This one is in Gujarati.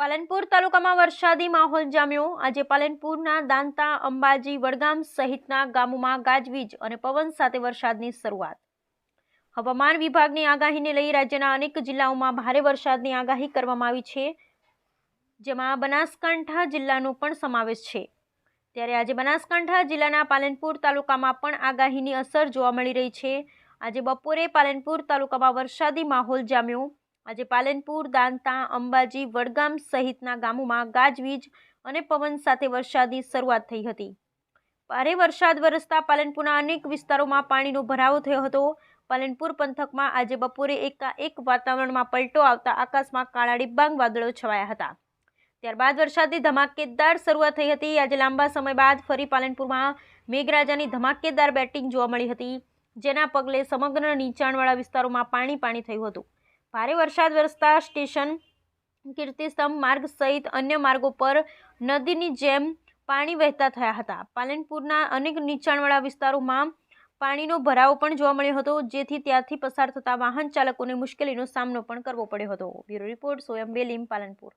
પાલનપુર તાલુકામાં વરસાદી માહોલ જામ્યો. આજે પાલનપુરના દાંતા, અંબાજી, વડગામ સહિતના ગામોમાં ગાજવીજ અને પવન સાથે વરસાદની શરૂઆત. હવામાન વિભાગની આગાહીને લઈ રાજ્યના અનેક જિલ્લાઓમાં ભારે વરસાદની આગાહી કરવામાં આવી છે, જેમાં બનાસકાંઠા જિલ્લાનો પણ સમાવેશ છે. ત્યારે આજે બનાસકાંઠા જિલ્લાના પાલનપુર તાલુકામાં પણ આગાહીની અસર જોવા મળી રહી છે. આજે બપોરે પાલનપુર તાલુકામાં વરસાદી માહોલ જામ્યો. આજે પાલનપુર, દાંતા, અંબાજી, વડગામ સહિતના ગામોમાં ગાજવીજ અને પવન સાથે વરસાદની શરૂઆત થઈ હતી. ભારે વરસાદ વરસતા પાલનપુરના અનેક વિસ્તારોમાં પાણીનો ભરાવો થયો હતો. પાલનપુર પંથકમાં આજે બપોરે એકાએક વાતાવરણમાં પલટો આવતા આકાશમાં કાળા ડિબાંગ વાદળો છવાયા હતા. ત્યારબાદ વરસાદની ધમાકેદાર શરૂઆત થઈ હતી. આજે લાંબા સમય બાદ ફરી પાલનપુરમાં મેઘરાજાની ધમાકેદાર બેટિંગ જોવા મળી હતી, જેના પગલે સમગ્ર નીચાણવાળા વિસ્તારોમાં પાણી પાણી થયું હતું. ભારે વરસાદ વરસતા સ્ટેશન, કીર્તિસ્તંભ માર્ગ સહિત અન્ય માર્ગો પર નદીની જેમ પાણી વહેતા થયા હતા. પાલનપુરના અનેક નીચાણવાળા વિસ્તારોમાં પાણીનો ભરાવો પણ જોવા મળ્યો હતો, જેથી ત્યાંથી પસાર થતા વાહન ચાલકોને મુશ્કેલીનો સામનો પણ કરવો પડ્યો હતો. Bureau report Soyam Belim Palanpur.